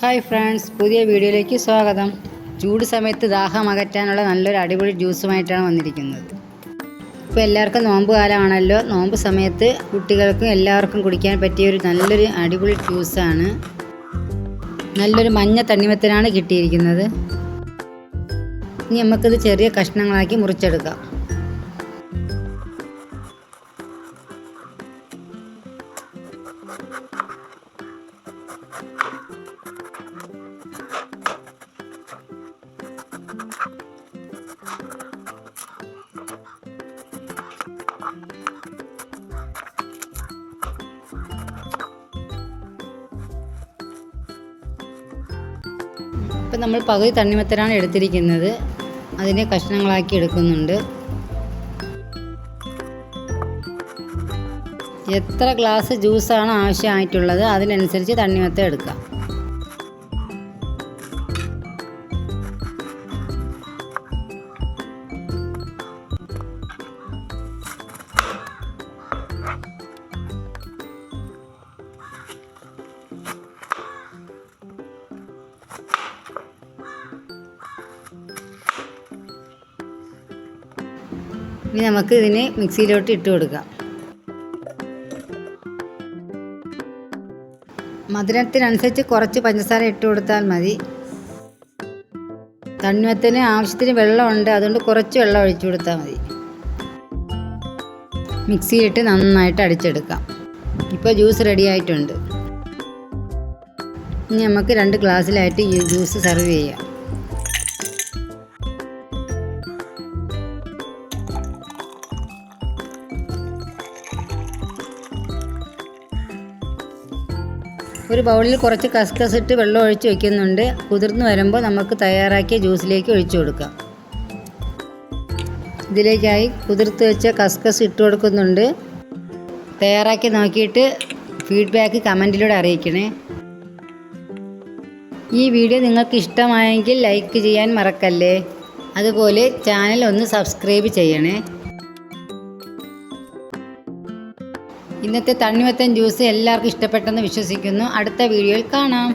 Hi friends പുതിയ വീഡിയോയിലേക്ക് സ്വാഗതം. ചൂട് സമയത്ത് ദാഹം അകറ്റാനുള്ള നല്ലൊരു അടിപൊളി ജ്യൂസുമായിട്ടാണ് വന്നിരിക്കുന്നത്. ഇപ്പോൾ എല്ലാവർക്കും നോമ്പ് കാലമാണല്ലോ. നോമ്പ് സമയത്ത് കുട്ടികൾക്കും എല്ലാവർക്കും കുടിക്കാൻ പറ്റിയ ഒരു നല്ലൊരു അടിപൊളി ജ്യൂസാണ്. നല്ലൊരു മഞ്ഞ തണ്ണിമത്തനാണ് കിട്ടിയിരിക്കുന്നത്. ഇനി നമുക്കിത് ചെറിയ കഷ്ണങ്ങളാക്കി മുറിച്ചെടുക്കാം. ഇപ്പം നമ്മൾ പകുതി തണ്ണിമത്തനാണ് എടുത്തിരിക്കുന്നത്. അതിനെ കഷ്ണങ്ങളാക്കി എടുക്കുന്നുണ്ട്. എത്ര ഗ്ലാസ് ജ്യൂസാണ് ആവശ്യമായിട്ടുള്ളത് അതിനനുസരിച്ച് തണ്ണിമത്തം എടുക്കാം. ഇനി നമുക്ക് ഇതിനെ മിക്സിയിലോട്ട് ഇട്ട് കൊടുക്കാം. മധുരത്തിനനുസരിച്ച് കുറച്ച് പഞ്ചസാര ഇട്ട് കൊടുത്താൽ മതി. തണ്ണിമത്തിന് ആവശ്യത്തിന് വെള്ളമുണ്ട് അതുകൊണ്ട് കുറച്ച് വെള്ളം ഒഴിച്ചു കൊടുത്താൽ മതി. മിക്സിയിലിട്ട് നന്നായിട്ട് അടിച്ചെടുക്കാം. ഇപ്പോൾ ജ്യൂസ് റെഡി ആയിട്ടുണ്ട്. ഇനി നമുക്ക് രണ്ട് ഗ്ലാസ്സിലായിട്ട് ജ്യൂസ് സെർവ് ചെയ്യാം. ഒരു ബൗളിൽ കുറച്ച് കസ്കസ് ഇട്ട് വെള്ളം ഒഴിച്ച് വെക്കുന്നുണ്ട്. കുതിർന്ന് വരുമ്പോൾ നമുക്ക് തയ്യാറാക്കിയ ജ്യൂസിലേക്ക് ഒഴിച്ചു കൊടുക്കാം. ഇതിലേക്കായി കുതിർത്ത് വെച്ച കസ്കസ് ഇട്ട് കൊടുക്കുന്നുണ്ട്. തയ്യാറാക്കി നോക്കിയിട്ട് ഫീഡ്ബാക്ക് കമന്റിലൂടെ അറിയിക്കണേ. ഈ വീഡിയോ നിങ്ങൾക്ക് ഇഷ്ടമായെങ്കിൽ ലൈക്ക് ചെയ്യാൻ മറക്കല്ലേ? അതുപോലെ ചാനൽ ഒന്ന് സബ്സ്ക്രൈബ് ചെയ്യണേ. ഇന്നത്തെ തണ്ണിമത്തൻ ജ്യൂസ് എല്ലാവർക്കും ഇഷ്ടപ്പെട്ടെന്ന് വിശ്വസിക്കുന്നു. അടുത്ത വീഡിയോയിൽ കാണാം.